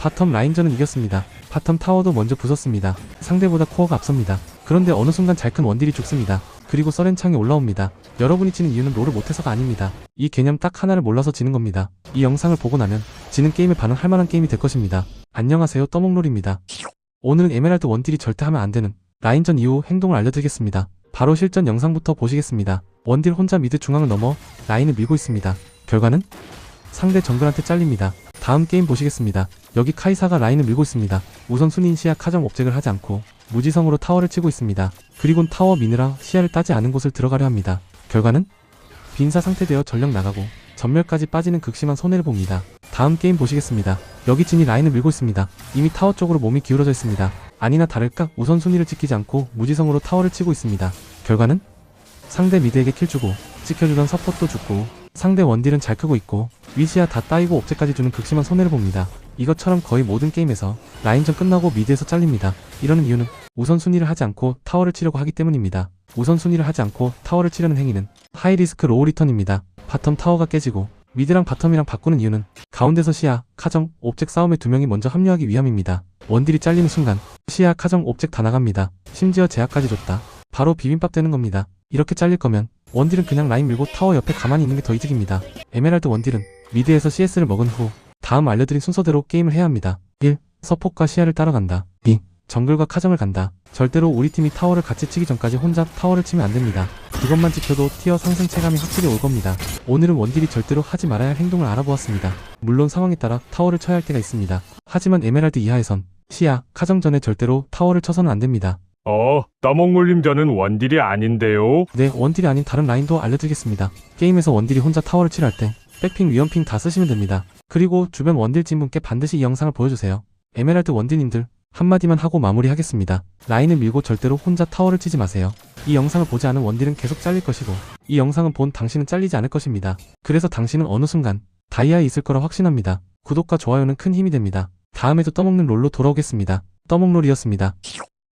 바텀 라인전은 이겼습니다. 바텀 타워도 먼저 부쉈습니다. 상대보다 코어가 앞섭니다. 그런데 어느 순간 잘 큰 원딜이 죽습니다. 그리고 서렌창이 올라옵니다. 여러분이 지는 이유는 롤을 못해서가 아닙니다. 이 개념 딱 하나를 몰라서 지는 겁니다. 이 영상을 보고 나면 지는 게임에 반응할 만한 게임이 될 것입니다. 안녕하세요 떠먹롤입니다. 오늘은 에메랄드 원딜이 절대 하면 안 되는 라인전 이후 행동을 알려드리겠습니다. 바로 실전 영상부터 보시겠습니다. 원딜 혼자 미드 중앙을 넘어 라인을 밀고 있습니다. 결과는 상대 정글한테 잘립니다. 다음 게임 보시겠습니다. 여기 카이사가 라인을 밀고 있습니다. 우선 순인 시야 카정 옵젝을 하지 않고 무지성으로 타워를 치고 있습니다. 그리곤 타워 미느라 시야를 따지 않은 곳을 들어가려 합니다. 결과는 빈사 상태되어 전력 나가고 전멸까지 빠지는 극심한 손해를 봅니다. 다음 게임 보시겠습니다. 여기 진이 라인을 밀고 있습니다. 이미 타워 쪽으로 몸이 기울어져 있습니다. 아니나 다를까 우선순위를 지키지 않고 무지성으로 타워를 치고 있습니다. 결과는 상대 미드에게 킬 주고 지켜주던 서폿도 죽고 상대 원딜은 잘 크고 있고 위시야 다 따이고 옵제까지 주는 극심한 손해를 봅니다. 이것처럼 거의 모든 게임에서 라인전 끝나고 미드에서 잘립니다. 이러는 이유는 우선순위를 하지 않고 타워를 치려고 하기 때문입니다. 우선순위를 하지 않고 타워를 치려는 행위는 하이 리스크 로우 리턴입니다. 바텀 타워가 깨지고 미드랑 바텀이랑 바꾸는 이유는 가운데서 시야, 카정, 옵젝 싸움에 두 명이 먼저 합류하기 위함입니다. 원딜이 잘리는 순간 시야, 카정, 옵젝 다 나갑니다. 심지어 제약까지 줬다. 바로 비빔밥 되는 겁니다. 이렇게 잘릴 거면 원딜은 그냥 라인 밀고 타워 옆에 가만히 있는 게 더 이득입니다. 에메랄드 원딜은 미드에서 CS를 먹은 후 다음 알려드린 순서대로 게임을 해야 합니다. 1. 서폿과 시야를 따라간다. 2. 정글과 카정을 간다. 절대로 우리 팀이 타워를 같이 치기 전까지 혼자 타워를 치면 안 됩니다. 이것만 지켜도 티어 상승 체감이 확실히 올 겁니다. 오늘은 원딜이 절대로 하지 말아야 할 행동을 알아보았습니다. 물론 상황에 따라 타워를 쳐야 할 때가 있습니다. 하지만 에메랄드 이하에선 시야, 카정 전에 절대로 타워를 쳐서는 안 됩니다. 어, 따먹물림 저는 원딜이 아닌데요. 네, 원딜이 아닌 다른 라인도 알려드리겠습니다. 게임에서 원딜이 혼자 타워를 칠할 때 백핑, 위험핑 다 쓰시면 됩니다. 그리고 주변 원딜 찐분께 반드시 이 영상을 보여주세요. 에메랄드 원딜님들 한마디만 하고 마무리하겠습니다. 라인을 밀고 절대로 혼자 타워를 치지 마세요. 이 영상을 보지 않은 원딜은 계속 잘릴 것이고 이 영상은 본 당신은 잘리지 않을 것입니다. 그래서 당신은 어느 순간 다이아에 있을 거라 확신합니다. 구독과 좋아요는 큰 힘이 됩니다. 다음에도 떠먹는 롤로 돌아오겠습니다. 떠먹롤이었습니다.